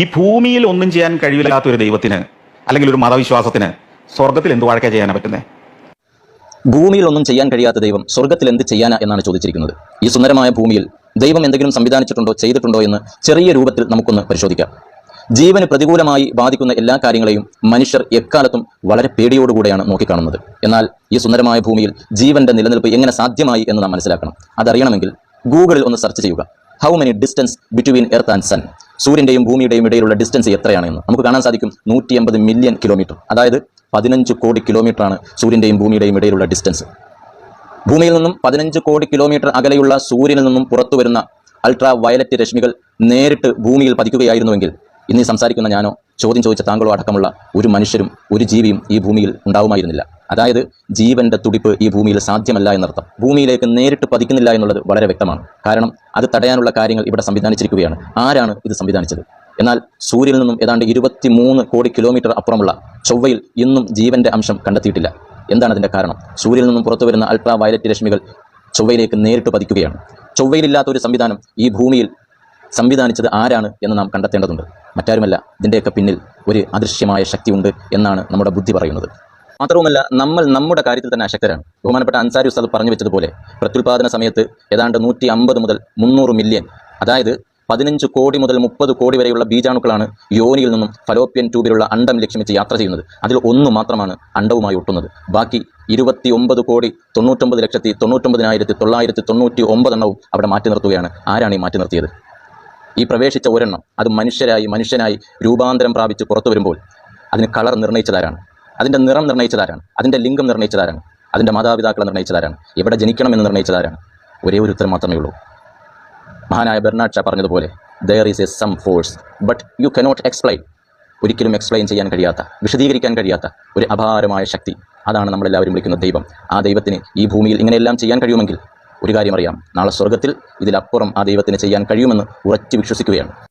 ഈ ഭൂമിയിൽ ഒന്നും ചെയ്യാൻ കഴിവില്ലാത്ത ഒരു ദൈവത്തിന് അല്ലെങ്കിൽ ഒരു മതവിശ്വാസത്തിന് സ്വർഗത്തിൽ എന്ത് വഴക്കാ ചെയ്യാനാ പറ്റുന്നത് ഭൂമിയിൽ ഒന്നും ചെയ്യാൻ കഴിയാത്ത ദൈവം സ്വർഗത്തിൽ എന്ത് ചെയ്യാനാ എന്നാണ് ചോദിച്ചിരിക്കുന്നത്. ഈ സുന്ദരമായ ഭൂമിയിൽ ദൈവം എന്തെങ്കിലും സംവിധാനിച്ചിട്ടുണ്ടോ ചെയ്തിട്ടുണ്ടോ എന്ന് ചെറിയ രൂപത്തിൽ നമുക്കൊന്ന് പരിശോധിക്കാം. ജീവന് പ്രതികൂലമായി ബാധിക്കുന്ന എല്ലാ കാര്യങ്ങളെയും മനുഷ്യർ എക്കാലത്തും വളരെ പേടിയോടുകൂടെയാണ് നോക്കിക്കാണുന്നത്. എന്നാൽ ഈ സുന്ദരമായ ഭൂമിയിൽ ജീവന്റെ നിലനിൽപ്പ് എങ്ങനെ സാധ്യമായി എന്ന് നാം മനസ്സിലാക്കണം. അതറിയണമെങ്കിൽ ഗൂഗിളിൽ ഒന്ന് സെർച്ച് ചെയ്യുക. How many distance between earth and sun സൂര്യന്റെയും ഭൂമിയുടെയും ഇടയിലുള്ള ഡിസ്റ്റൻസ് എത്രയാണ് എന്ന് നമുക്ക് കാണാൻ സാധിക്കും. നൂറ്റി എൺപത് മില്യൺ കിലോമീറ്റർ അതായത് പതിനഞ്ച് കോടി കിലോമീറ്ററാണ് സൂര്യന്റെയും ഭൂമിയുടെയും ഇടയിലുള്ള ഡിസ്റ്റൻസ് ഭൂമിയിൽ നിന്നും പതിനഞ്ച് കോടി കിലോമീറ്റർ അകലെയുള്ള സൂര്യനിൽ നിന്നും പുറത്തു വരുന്ന അൾട്രാ വയലറ്റ് രശ്മികൾ നേരിട്ട് ഭൂമിയിൽ പതിക്കുകയായിരുന്നുവെങ്കിൽ ഇന്ന് സംസാരിക്കുന്ന ഞാനോ ചോദ്യം ചോദിച്ച താങ്കളോ അടക്കമുള്ള ഒരു മനുഷ്യരും ഒരു ജീവിയും ഈ ഭൂമിയിൽ ഉണ്ടാവുമായിരുന്നില്ല. അതായത് ജീവന്റെ തുടിപ്പ് ഈ ഭൂമിയിൽ സാധ്യമല്ല എന്നർത്ഥം. ഭൂമിയിലേക്ക് നേരിട്ട് പതിക്കുന്നില്ല എന്നുള്ളത് വളരെ വ്യക്തമാണ്. കാരണം അത് തടയാനുള്ള കാര്യങ്ങൾ ഇവിടെ സംവിധാനിച്ചിരിക്കുകയാണ്. ആരാണ് ഇത് സംവിധാനിച്ചത്? എന്നാൽ സൂര്യനിൽ നിന്നും ഏതാണ്ട് ഇരുപത്തി കോടി കിലോമീറ്റർ അപ്പുറമുള്ള ചൊവ്വയിൽ ഇന്നും ജീവന്റെ അംശം കണ്ടെത്തിയിട്ടില്ല. എന്താണ് അതിന്റെ കാരണം? സൂര്യനിൽ നിന്നും പുറത്തു വരുന്ന അൾട്രാ വയലറ്റ് രശ്മികൾ ചൊവ്വയിലേക്ക് നേരിട്ട് പതിക്കുകയാണ്. ചൊവ്വയിലില്ലാത്ത ഒരു സംവിധാനം ഈ ഭൂമിയിൽ സംവിധാനിച്ചത് ആരാണ് എന്ന് നാം കണ്ടെത്തേണ്ടതുണ്ട്. മറ്റാരുമല്ല. ഇതിന്റെയൊക്കെ പിന്നിൽ ഒരു അദൃശ്യമായ ശക്തിയുണ്ട് എന്നാണ് നമ്മുടെ ബുദ്ധി പറയുന്നത്. മാത്രവുമല്ല നമ്മൾ നമ്മുടെ കാര്യത്തിൽ തന്നെ അശക്തരാണ്. ബഹുമാനപ്പെട്ട അൻസാരി ഉസ്താദ് പറഞ്ഞു വെച്ചതുപോലെ പ്രത്യുൽപാദന സമയത്ത് ഏതാണ്ട് നൂറ്റി അമ്പത് മുതൽ മുന്നൂറ് മില്യൺ അതായത് പതിനഞ്ച് കോടി മുതൽ മുപ്പത് കോടി വരെയുള്ള ബീജാണുക്കളാണ് യോനിയിൽ നിന്നും ഫലോപ്യൻ ട്യൂബിലുള്ള അണ്ടം ലക്ഷ്യം വെച്ച് യാത്ര ചെയ്യുന്നത്. അതിൽ ഒന്ന് മാത്രമാണ് അണ്ടവുമായി ഒട്ടുന്നത്. ബാക്കി ഇരുപത്തി ഒമ്പത് കോടി തൊണ്ണൂറ്റൊമ്പത് ലക്ഷത്തി തൊണ്ണൂറ്റൊമ്പതിനായിരത്തി തൊള്ളായിരത്തി തൊണ്ണൂറ്റി ഒമ്പതെണ്ണവും അവിടെ മാറ്റി നിർത്തുകയാണ്. ആരാണ് ഈ മാറ്റി നിർത്തിയത്? ഈ പ്രവേശിച്ച ഒരെണ്ണം അത് മനുഷ്യരായി മനുഷ്യനായി രൂപാന്തരം പ്രാപിച്ച് പുറത്തു വരുമ്പോൾ അതിന് കളർ നിർണയിച്ചതാരാണ് അതിന്റെ നിറം നിർണയിച്ചതാരാണ് അതിന്റെ ലിംഗം നിർണയിച്ചതാരാണ് അതിന്റെ മാതാപിതാക്കളെ നിർണയിച്ചതാരാണ് എവിടെ ജനിക്കണമെന്ന് നിർണയിച്ചതാരാണ് ഒരേ ഒരു ഉത്തരം മാത്രമേ ഉള്ളൂ. മഹാനായ ബെർണാഡ് ഷാ പറഞ്ഞതുപോലെ there is a some force but you cannot explain ഒരിക്കലും എക്സ്പ്ലെയിൻ ചെയ്യാൻ കഴിയാത്ത വിശദീകരിക്കാൻ കഴിയാത്ത ഒരു അപാരമായ ശക്തി. അതാണ് നമ്മളെല്ലാവരും വിളിക്കുന്ന ദൈവം. ആ ദൈവത്തിന് ഈ ഭൂമിയിൽ ഇങ്ങനെയെല്ലാം ചെയ്യാൻ കഴിയുമെങ്കിൽ ഒരു കാര്യം അറിയാം. നാളെ സ്വർഗത്തിൽ ഇതിലപ്പുറം ആ ദൈവത്തിന് ചെയ്യാൻ കഴിയുമെന്ന് ഉറച്ചു വിശ്വസിക്കുകയാണ്.